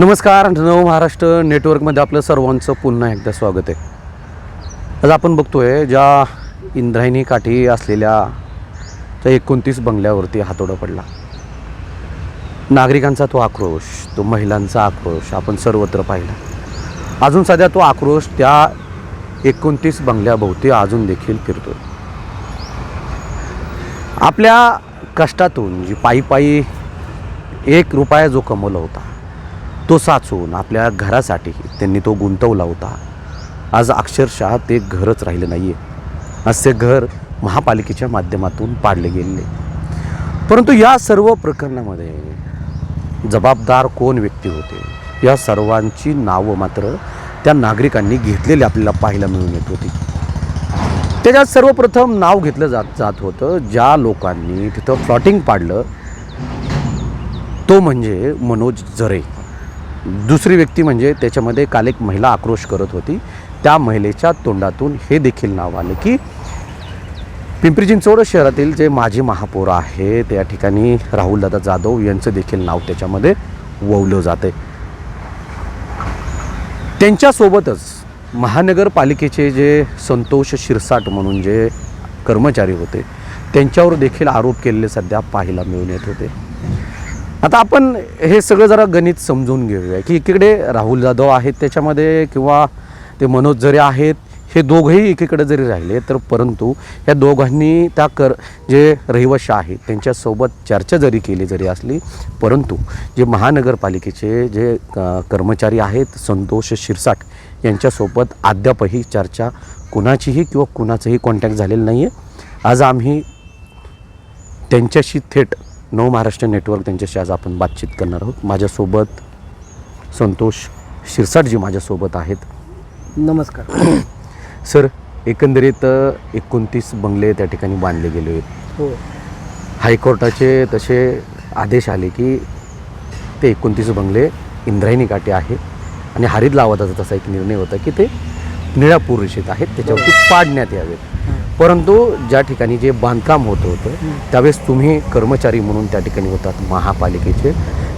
नमस्कार नव महाराष्ट्र नेटवर्कमध्ये आपलं सर्वांचं पुन्हा एकदा स्वागत आहे. आज आपण बघतोय ज्या इंद्रायणी काठी असलेल्या त्या एकोणतीस बंगल्यावरती हातोडा पडला. नागरिकांचा तो आक्रोश तो महिलांचा आक्रोश आपण सर्वत्र पाहिला. अजून सध्या तो आक्रोश त्या एकोणतीस बंगल्याभोवती अजून देखील फिरतोय. आपल्या कष्टातून जी पायी पायी एक रुपया जो कमवला होता तो साचून आपल्या घरासाठी त्यांनी तो गुंतवला होता. आज अक्षरशः ते घरच राहिलं नाही आहे आज ते घर महापालिकेच्या माध्यमातून पाडले गेलेले परंतु या सर्व प्रकरणामध्ये जबाबदार कोण व्यक्ती होते? या सर्वांची नावं मात्र त्या नागरिकांनी घेतलेली आपल्याला पाहायला मिळून येत होती. त्याच्यात सर्वप्रथम नाव घेतलं जात जात होतं. ज्या लोकांनी तिथं फ्लॉटिंग पाडलं तो म्हणजे मनोज जरे. दुसरी व्यक्ती म्हणजे त्याच्यामध्ये काल एक महिला आक्रोश करत होती. त्या महिलेच्या तोंडातून हे देखील नाव आलं की पिंपरी चिंचवड शहरातील जे माजी महापौर आहे त्या ठिकाणी राहुलदादा जाधव यांचं देखील नाव त्याच्यामध्ये ववलं जाते. त्यांच्यासोबतच महानगरपालिकेचे जे संतोष शिरसाट म्हणून जे कर्मचारी होते त्यांच्यावर देखील आरोप केलेले सध्या पाहायला मिळून येत होते. आता आपण हे सगळं जरा गणित समजून घेऊया की एकीकडे राहुल जाधव आहेत त्याच्यामध्ये किंवा ते मनोज जरे आहेत हे दोघंही एकीकडे जरी राहिले तर परंतु या दोघांनी त्या कर जे रहिवाशी आहेत त्यांच्यासोबत चर्चा जरी केली जरी असली परंतु जे महानगरपालिकेचे जे क- कर्मचारी आहेत संतोष शिरसाट यांच्यासोबत अद्यापही चर्चा कुणाचीही किंवा कुणाचंही कॉन्टॅक्ट झालेलं नाही आहे आज आम्ही त्यांच्याशी थेट नव महाराष्ट्र नेटवर्क त्यांच्याशी आज आपण बातचीत करणार आहोत. माझ्यासोबत संतोष शिरसाटजी माझ्यासोबत आहेत. नमस्कार. सर एकंदरीत एकोणतीस बंगले त्या ठिकाणी बांधले गेले आहेत हो. हायकोर्टाचे तसे आदेश आले की ते एकोणतीस बंगले इंद्रायणी काटे आहेत आणि हरित लावादाचा तसा एक निर्णय होता की ते निळ्या रेषेत आहेत. त्याच्यावरती पाडण्यात यावेत. परंतु ज्या ठिकाणी जे बांधकाम होत होतं त्यावेळेस तुम्ही कर्मचारी म्हणून त्या ठिकाणी होतात महापालिकेचे.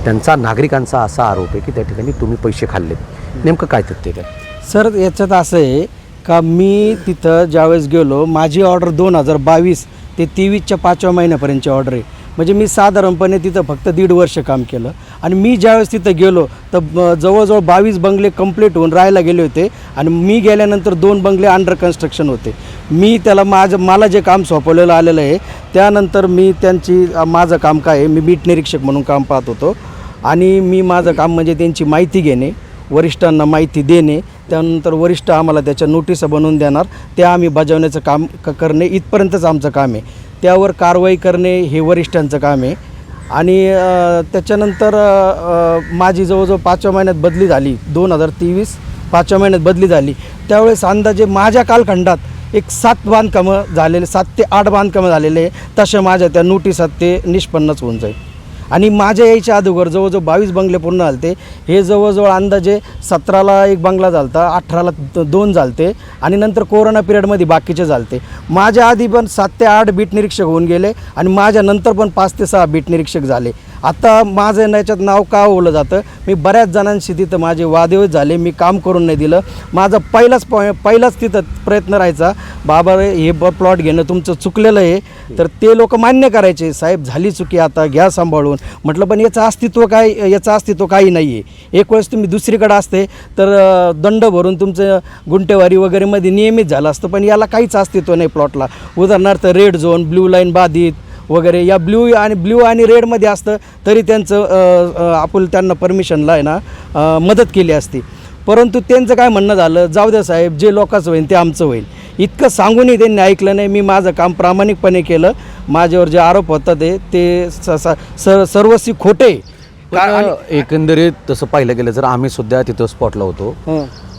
त्यांचा नागरिकांचा असा आरोप आहे की त्या ठिकाणी तुम्ही पैसे खाल्लेत. नेमकं काय तथ्य त्यात? सर याच्यात असं आहे का मी तिथं ज्यावेळेस गेलो माझी ऑर्डर दोन हजार बावीस ते तेवीसच्या पाचव्या महिन्यापर्यंतची ऑर्डर आहे. म्हणजे मी साधारणपणे तिथं फक्त दीड वर्ष काम केलं. आणि मी ज्यावेळेस तिथं गेलो तर जवळजवळ बावीस बंगले कंप्लीट होऊन राहायला गेले होते. आणि मी गेल्यानंतर दोन बंगले अंडर कन्स्ट्रक्शन होते. मी त्याला माझं मला जे काम सोपवलेलं आलेलं आहे त्यानंतर मी त्यांची माझं काम काय आहे मी बीट निरीक्षक म्हणून काम पाहत होतो. आणि मी माझं काम म्हणजे त्यांची माहिती घेणे वरिष्ठांना माहिती देणे त्यानंतर वरिष्ठ आम्हाला त्याच्या नोटिसा बनवून देणार त्या आम्ही बजावण्याचं काम क करणे इथपर्यंतच आमचं काम आहे. त्यावर कारवाई करणे हे वरिष्ठांचं काम आहे. आणि त्याच्यानंतर माझी जवळजवळ पाचव्या महिन्यात बदली झाली दोन हजार तेवीस पाचव्या महिन्यात बदली झाली. त्यावेळेस अंदाजे माझ्या कालखंडात एक सात बांधकामं झालेले सात ते आठ बांधकामं झालेले तशा माझ्या त्या नोटिसात ते निष्पन्नच होऊन जाईल. आणि माझ्या यायच्या अगोदर जवळजवळ बावीस बंगले पूर्ण झालते. हे जवळजवळ अंदाजे सतराला एक बंगला झालता अठराला दोन झालते आणि नंतर कोरोना पिरियडमध्ये बाकीचे झालते. माझ्या आधी पण सात ते आठ बीट निरीक्षक होऊन गेले आणि माझ्या नंतर पण पाच ते सहा बीट निरीक्षक झाले. आता माझं याच्यात नाव का ओळलं जातं? मी बऱ्याच जणांशी तिथं माझे वादविवाद झाले मी काम करून नाही दिलं. माझा पहिलाच पॉ पहिलाच तिथं प्रयत्न राहायचा बाबा रे, हे ब प्लॉट घेणं तुमचं चुकलेलं आहे. तर ते लोक मान्य करायचे साहेब झाली चुकी आता घ्या सांभाळून. म्हटलं पण याचं अस्तित्व काय याचं अस्तित्व काही नाही आहे एक वेळेस तुम्ही दुसरीकडं असते तर दंड भरून तुमचं गुंटेवारी वगैरेमध्ये नियमित झालं असतं पण याला काहीच अस्तित्व नाही प्लॉटला. उदाहरणार्थ रेड झोन ब्ल्यू लाईन बाधित वगैरे या ब्ल्यू आणि ब्ल्यू आणि रेडमध्ये असतं तरी त्यांचं आपण त्यांना परमिशनला आहे ना मदत केली असती. परंतु त्यांचं काय म्हणणं झालं जाऊ द्या साहेब जे लोकांचं होईल ते आमचं होईल. इतकं सांगूनही त्यांनी ऐकलं नाही मी माझं काम प्रामाणिकपणे केलं. माझ्यावर जे आरोप होतात ते ते स- सर्वस्वी खोटे. एकंदरीत तसं पाहिलं गेलं तर आम्ही सुद्धा तिथं स्पॉटला होतो.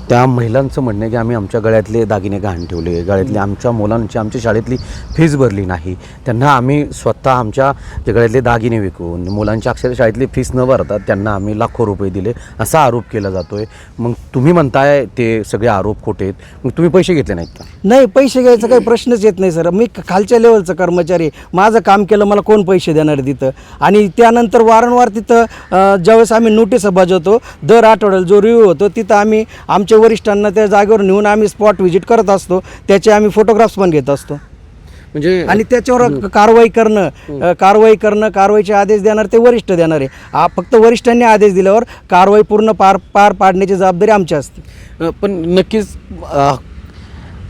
त्या महिलांचं म्हणणं आहे की आम्ही आमच्या गळ्यातले दागिने गहाण ठेवले गळ्यातले आमच्या मुलांची आमच्या शाळेतली फीस भरली नाही. त्यांना आम्ही स्वतः आमच्या गळ्यातले दागिने विकून मुलांच्या अक्षर शाळेतली फीस न भरतात त्यांना आम्ही लाखो रुपये दिले असा आरोप केला जातोय. मग तुम्ही म्हणताय ते सगळे आरोप खोटे आहेत. मग तुम्ही पैसे घेतले नाहीत का? नाही पैसे घ्यायचा काही प्रश्नच येत नाही सर. मी खालच्या लेवलचं कर्मचारी आहे. माझं काम केलं मला कोण पैसे देणार आहे तिथं? आणि त्यानंतर वारंवार तिथं अं, ज्यावेळेस आम्ही नोटीस बजावतो दर आठवड्याला जो रिव्ह्यू होतो तिथं आम्ही आमच्या वरिष्ठांना त्या जागेवर नेऊन आम्ही स्पॉट व्हिजिट करत असतो. त्याचे आम्ही फोटोग्राफ्स पण घेत असतो. म्हणजे आणि त्याच्यावर कारवाई करणं कारवाई करणं कारवाईचे आदेश देणार ते वरिष्ठ देणार आहे. फक्त वरिष्ठांनी आदेश दिल्यावर कारवाई पूर्ण पार पार पाडण्याची जबाबदारी आमची असते. पण नक्कीच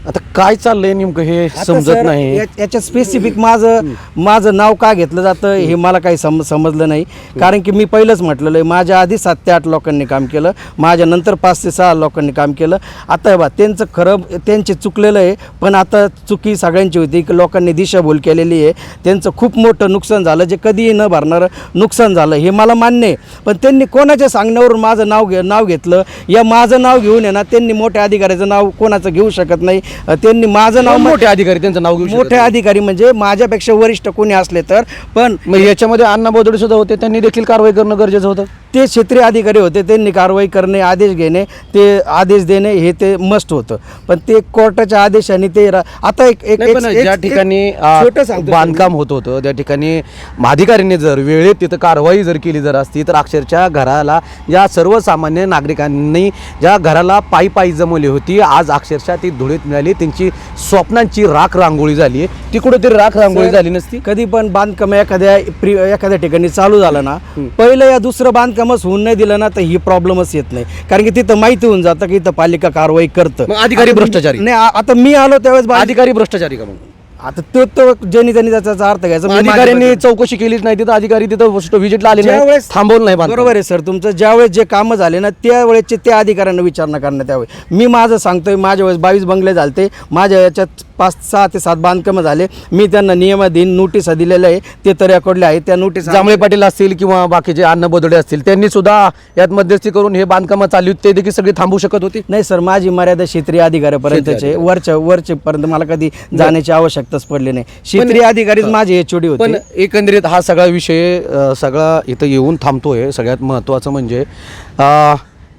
आता काय चाललंय नेमकं हे आता समजत सर, नाही. या- याच्यात स्पेसिफिक माझं माझं नाव का घेतलं जातं हे मला काही सम समजलं नाही. कारण की मी पहिलंच म्हटलेलं आहे माझ्या आधी सात ते आठ लोकांनी काम केलं माझ्या नंतर पाच ते सहा लोकांनी काम केलं. आता हे बा त्यांचं खरं त्यांचे चुकलेलं आहे पण आता चुकी सगळ्यांची होती की लोकांनी दिशाभूल केलेली आहे. त्यांचं खूप मोठं नुकसान झालं जे कधीही न भरणारं नुकसान झालं हे मला मान्य आहे. पण त्यांनी कोणाच्या सांगण्यावरून माझं नाव घे नाव घेतलं? या माझं नाव घेऊन आहे ना त्यांनी मोठ्या अधिकाऱ्याचं नाव कोणाचं घेऊ शकत नाही? त्यांनी माझं नाव मोठे अधिकारी त्यांचं नाव घेऊ मोठे? अधिकारी म्हणजे माझ्यापेक्षा वरिष्ठ कोणी असले तर पण याच्यामध्ये अण्णा बोदडे सुद्धा होते त्यांनी देखील कारवाई करणं गरजेचं होतं ते क्षेत्रीय अधिकारी होते त्यांनी कारवाई करणे आदेश घेणे ते आदेश देणे हे ते मस्ट होतं. पण ते कोर्टाच्या आदेशाने ते रा- आता एक एक नाही पण एक- ज्या एक- ठिकाणी एक आ, छोटं सांगतो बांधकाम होत होतं त्या ठिकाणी अधिकाऱ्यांनी जर वेळेत तिथं कारवाई जर केली जर असती तर अक्षरशः घराला ज्या सर्वसामान्य नागरिकांनी ज्या घराला पायी पायी जमवली होती आज अक्षरशः ती धुळीत मिळाली त्यांची स्वप्नांची राख रांगोळी झाली. ती कुठेतरी राख रांगोळी झाली नसती? कधी पण बांधकाम एखाद्या प्रि एखाद्या ठिकाणी चालू झालं ना पहिलं या दुसरं बांधकामच होऊन नाही दिलं ना तर ही प्रॉब्लेमच येत नाही. कारण की तिथं माहिती होऊन जातं की इथं पालिका कारवाई करतं. मग अधिकारी आता- भ्रष्टाचारी. नाही आ- आता मी आलो त्यावेळेस बा- अधिकारी भ्रष्टाचारी का मग? आता तो तो ज्यांनी त्यांनी त्याचा अर्थ घ्यायचा. मी माझ्या अधिकाऱ्यांनी चौकशी केलीच नाही तिथं अधिकारी तिथं व्हिजिटला आले नाही ज्यावेळेस थांबवलं नाही बांधकाम. बरोबर आहे सर. तुमचं ज्यावेळेस जे कामं झाले ना त्यावेळेसचे त्या अधिकाऱ्यांना विचारणा करण्यात यावे. मी माझं सांगतोय माझ्या वेळेस बावीस बंगले झालते. माझ्या याच्यात पाच सहा ते सात बांधकामं झाले. मी त्यांना नियमाधीन नोटिसा दिलेल्या आहे. ते तर रेकॉर्डले आहे. त्या नोटीस जांभळे पाटील असतील किंवा बाकीचे अन्न बोदडे असतील त्यांनी सुद्धा यात मध्यस्थी करून हे बांधकामं चालली होती ते देखील सगळी थांबू शकत होती. नाही सर माझी मर्यादा क्षेत्रीय अधिकाऱ्यापर्यंतचे वरच्या वरचे पर्यंत मला कधी जाण्याची आवश्यकताच पडली नाही. क्षेत्रीय अधिकारीच माझे एच पण होते एकंदरीत हा सगळा विषय सगळा इथं येऊन थांबतोय. सगळ्यात महत्त्वाचं म्हणजे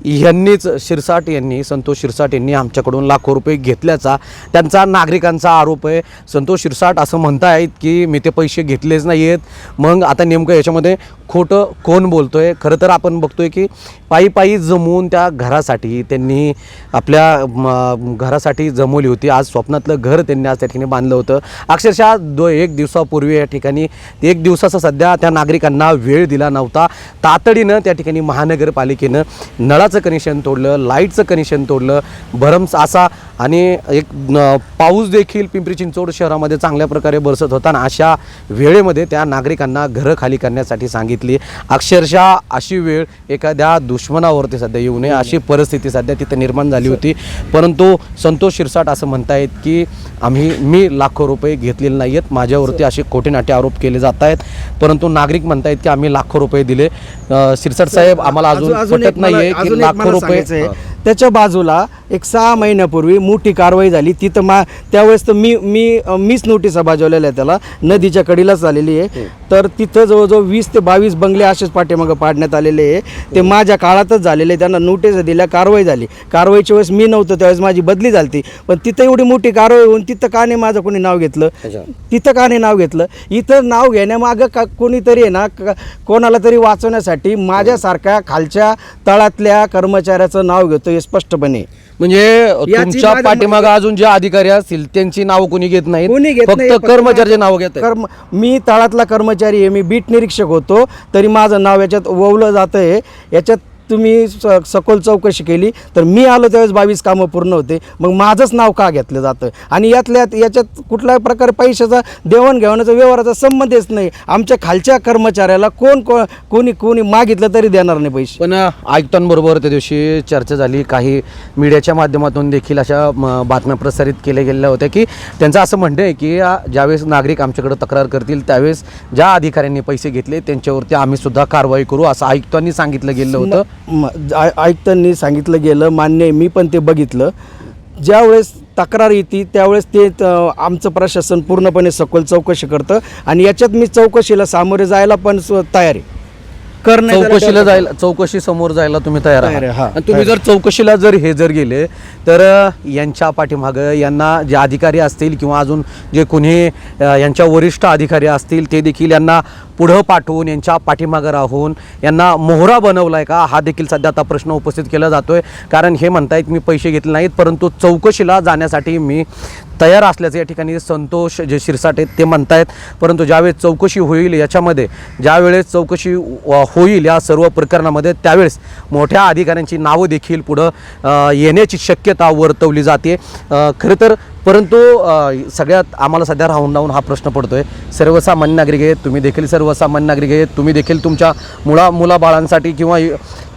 यांनीच शिरसाट यांनी संतोष शिरसाट यांनी आमच्याकडून लाखो रुपये घेतल्याचा त्यांचा नागरिकांचा आरोप आहे. संतोष शिरसाट असं म्हणतायत की मी ते पैसे घेतलेच नाही आहेत मग आता नेमकं याच्यामध्ये खोटं कोण बोलतो आहे खरं तर आपण बघतोय की पायी पायी जमवून त्या घरासाठी त्यांनी आपल्या म, घरासाठी जमवली होती. आज स्वप्नातलं घर त्यांनी आज त्या ठिकाणी बांधलं होतं. अक्षरशः दो एक दिवसापूर्वी या ठिकाणी एक दिवसाचा सध्या त्या नागरिकांना वेळ दिला नव्हता. तातडीनं त्या ठिकाणी महानगरपालिकेनं नळाचं कनेक्शन तोडलं लाईटचं कनेक्शन तोडलं भरमस असा आणि एक पाऊस देखील पिंपरी चिंचवड शहरामध्ये चांगल्या प्रकारे बरसत होता आणि अशा वेळेमध्ये त्या नागरिकांना घरं खाली करण्यासाठी सांगितलं. अक्षरशः अशी वेळ एखाद्या दुश्मनावरती सध्या येऊ नये. अशी परिस्थिती सध्या तिथे निर्माण झाली होती. परंतु संतोष शिरसाट असं म्हणतायत की आम्ही मी लाखो रुपये घेतलेले नाही आहेत माझ्यावरती असे खोटे नाटे आरोप केले जात आहेत परंतु नागरिक म्हणतायत की आम्ही लाखो रुपये दिले. शिरसाट साहेब आम्हाला अजून पटत नाहीये अजून की लाखो रुपये आहे. त्याच्या बाजूला एक सहा महिन्यापूर्वी मोठी कारवाई झाली. तिथं मा त्यावेळेस तर मी मी मीच नोटिसा बजावलेल्या आहे त्याला. नदीच्या कडीलाच झालेली आहे. तर तिथं जवळजवळ वीस ते बावीस बंगले असेच पाठीमागं पाडण्यात आलेले आहे. ते माझ्या काळातच झालेले आहे. त्यांना नोटीस दिल्या कारवाई झाली. कारवाईच्या वेळेस मी नव्हतो त्यावेळेस माझी बदली झाली पण तिथं एवढी मोठी कारवाई होऊन तिथं का नाही माझं कोणी नाव घेतलं. तिथं का नाही नाव घेतलं? इथं नाव घेण्यामागं का कोणीतरी आहे ना कोणाला तरी वाचवण्यासाठी माझ्यासारख्या खालच्या तळातल्या कर्मचाऱ्याचं नाव घेतो हे स्पष्टपणे. म्हणजे याची तुमच्या पाठीमागे अजून जे अधिकारी असतील त्यांची नावं कोणी घेत नाहीत घेत नाही फक्त कर्मचाऱ्याचे नाव घेत. कर्म मी तळातला कर्मचारी आहे मी बीट निरीक्षक होतो तरी माझं नाव याच्यात ओवलं जातं आहे याच्यात तुम्ही स- सखोल चौकशी केली तर मी आलो त्यावेळेस बावीस कामं पूर्ण होते. मग माझंच नाव का घेतलं जातं? आणि यातल्यात याच्यात कुठल्याही प्रकारे पैशाचा देवाणघेवाणाचा व्यवहाराचा संबंधच नाही. आमच्या खालच्या कर्मचाऱ्याला कोण को- कोणी कोणी मागितलं तरी देणार नाही पैसे. पण आयुक्तांबरोबर त्या दिवशी चर्चा झाली. काही मीडियाच्या माध्यमातून देखील अशा बातम्या प्रसारित केल्या गेलेल्या होत्या की त्यांचं असं म्हणणं आहे की ज्यावेळेस नागरिक आमच्याकडे तक्रार करतील त्यावेळेस ज्या अधिकाऱ्यांनी पैसे घेतले त्यांच्यावरती आम्ही सुद्धा कारवाई करू असं आयुक्तांनी सांगितलं गेलं होतं. आयुक्तांनी सांगितलं गेलं मान्य आहे मी पण ते बघितलं. ज्यावेळेस तक्रार येते त्यावेळेस ते आमचं प्रशासन पूर्णपणे सखोल चौकशी करतं आणि याच्यात मी चौकशीला सामोरे जायला पण तयार आहे. करण्यात चौकशीला जायला चौकशी समोर जायला तुम्ही तयार तयार आहे, आहात हा, आणि तुम्ही जर चौकशीला जर हे जर गेले तर अ, यांच्या पाठीमागं यांना जे अधिकारी असतील किंवा अजून जे कोणी अ, यांच्या वरिष्ठ अधिकारी असतील ते देखील यांना पुढं पाठवून यांच्या पाठीमागं राहून यांना मोहरा बनवला आहे का? हा देखील सध्या आता प्रश्न उपस्थित केला जातोय. कारण हे म्हणतायत मी पैसे घेतले नाहीत परंतु चौकशीला जाण्यासाठी मी तयार असल्याचं या ठिकाणी संतोष जे शिरसाटे ते ते म्हणतायत. परंतु ज्यावेळेस चौकशी होईल याच्यामध्ये ज्यावेळेस चौकशी होईल या सर्व प्रकरणामध्ये त्यावेळेस मोठ्या अधिकाऱ्यांची नावं देखील पुढं येण्याची शक्यता वर्तवली जाते. खरं तर परंतु सगळ्यात आम्हाला सध्या राहून राहून हा प्रश्न पडतो आहे सर्वसामान्य नागरिक आहेत तुम्ही देखील सर्वसामान्य नागरिक आहेत तुम्ही देखील तुमच्या मुला मुलाबाळांसाठी किंवा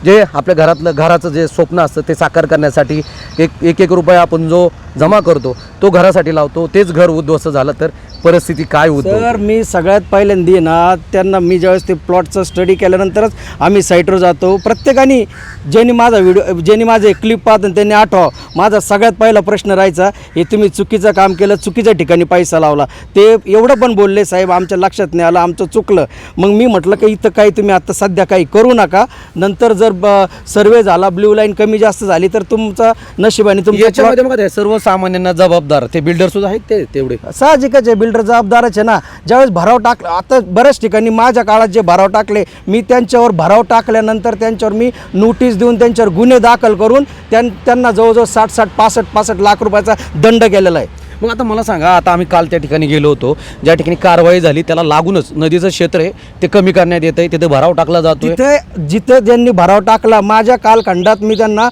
जे आपल्या घरातलं घराचं जे स्वप्न असतं ते साकार करण्यासाठी एक एक एक रुपया आपण जो जमा करतो तो घरासाठी लावतो तेच घर उद्ध्वस्त झालं तर परिस्थिती काय उद्भवते तर मी सगळ्यात पहिल्यांदा ना त्यांना मी ज्यावेळेस ते प्लॉटचं स्टडी केल्यानंतरच आम्ही साईटवर जातो. प्रत्येकाने ज्यांनी माझा व्हिडिओ ज्यांनी माझे क्लिप पाहत त्यांनी आठवा माझा सगळ्यात पहिला प्रश्न राहायचा हे तुम्ही चुकीचं काम केलं चुकीच्या ठिकाणी पैसा लावला. ते एवढं पण बोलले साहेब आमच्या लक्षात नाही आलं आमचं चुकलं. मग मी म्हटलं की इथं काही तुम्ही आता सध्या काही करू नका. नंतर जर सर्वे झाला ब्ल्यू लाईन कमी जास्त झाली तर तुमचा नशिबाने तुमचा याच्यामध्ये मग काय सर्वसामान्यांना जबाबदार ते बिल्डर सुद्धा आहेत ते तेवढे. साहजिकच आहे बिल्डर जबाबदारच आहे ना. ज्यावेळेस भराव टाक आता बऱ्याच ठिकाणी माझ्या काळात जे भराव टाकले मी त्यांच्यावर भराव टाकल्यानंतर त्यांच्यावर मी नोटीस देऊन त्यांच्यावर गुन्हे दाखल करून त्यां त्यांना जवळजवळ साठ साठ पासष्ट पासष्ट लाख रुपयाचा दंड केलेला आहे. मग आता मला सांगा आता आम्ही काल त्या ठिकाणी गेलो होतो ज्या ठिकाणी कारवाई झाली त्याला लागूनच नदीचं क्षेत्र आहे ते कमी करण्यात येत आहे तिथे भराव टाकला जातोय. तिथे जिथे ज्यांनी भराव टाकला माझ्या कालखंडात मी त्यांना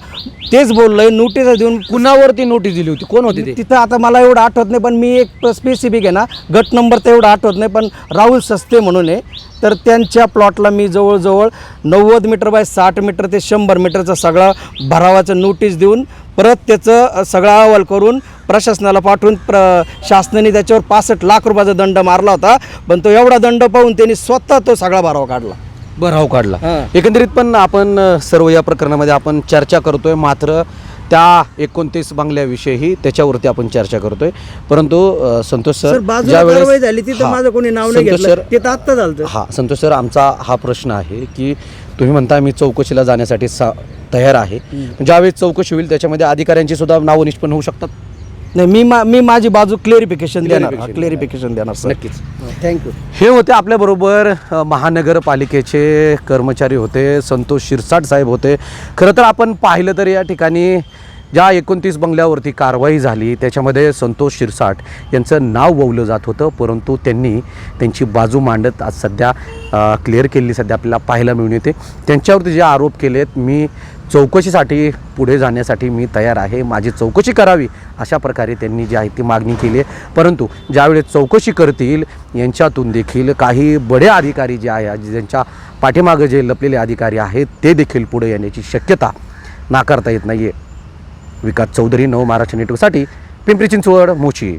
तेच बोललोय नोटीस देऊन कुणावरती नोटीस दिली होती? कोण होती ते? तिथं आता मला एवढं आठवत नाही पण मी एक स्पेसिफिक आहे ना गट नंबर तर एवढं आठवत नाही पण राहुल सस्ते म्हणून आहे. तर त्यांच्या प्लॉटला मी जवळजवळ नव्वद मीटर बाय साठ मीटर ते शंभर मीटरचं सगळं भरावाचं नोटीस देऊन परत त्याचं सगळा अहवाल करून प्रशासनाला पाठवून प्र शासनाने त्याच्यावर पासष्ट लाख रुपयाचा दंड मारला होता. पण तो एवढा दंड पाहून त्यांनी स्वतः तो सगळा भरावा काढला. भराव काढला. एकंदरीत पण आपण सर्व या प्रकरणामध्ये आपण चर्चा करतोय. मात्र त्या एकोणतीस बंगल्याविषयी त्याच्यावरती आपण चर्चा करतोय. परंतु संतोष सर ज्यावेळेस- झाली तिथं हां. माझं कोणी नाव नाही घेतलं. ते आत्ता झालं हा संतोष सर आमचा हा प्रश्न आहे की तुम्ही म्हणता मी चौकशीला जाण्यासाठी सा तयार आहे. ज्यावेळेस चौकशी होईल त्याच्यामध्ये अधिकाऱ्यांची सुद्धा नावं निष्पन्न होऊ शकतात? नाही मी मा मी माझी बाजू क्लिअरिफिकेशन देणार. Clarification क्लिअरिफिकेशन देणार सर नक्कीच. थँक्यू हे होते आपल्याबरोबर अ, महानगरपालिकेचे कर्मचारी होते संतोष शिरसाट साहेब होते. खरं तर आपण पाहिलं तर या ठिकाणी ज्या एकोणतीस बंगल्यावरती कारवाई झाली त्याच्यामध्ये संतोष शिरसाट यांचं नाव ववलं जात होतं परंतु त्यांनी त्यांची बाजू मांडत आज सध्या क्लिअर केलेली सध्या आपल्याला पाहायला मिळून येते. त्यांच्यावरती जे आरोप केलेत मी चौकशीसाठी पुढे जाण्यासाठी मी तयार आहे माझी चौकशी करावी अशा प्रकारे त्यांनी जी आहे ती मागणी केली आहे. परंतु ज्यावेळेस चौकशी करतील यांच्यातून देखील काही बडे अधिकारी जे आहे ज्यांच्या पाठीमागं जे लपलेले अधिकारी आहेत ते देखील पुढे येण्याची शक्यता नाकारता येत नाही आहे विकास चौधरी नव महाराष्ट्र नेटवर्कसाठी पिंपरी चिंचवड मोची.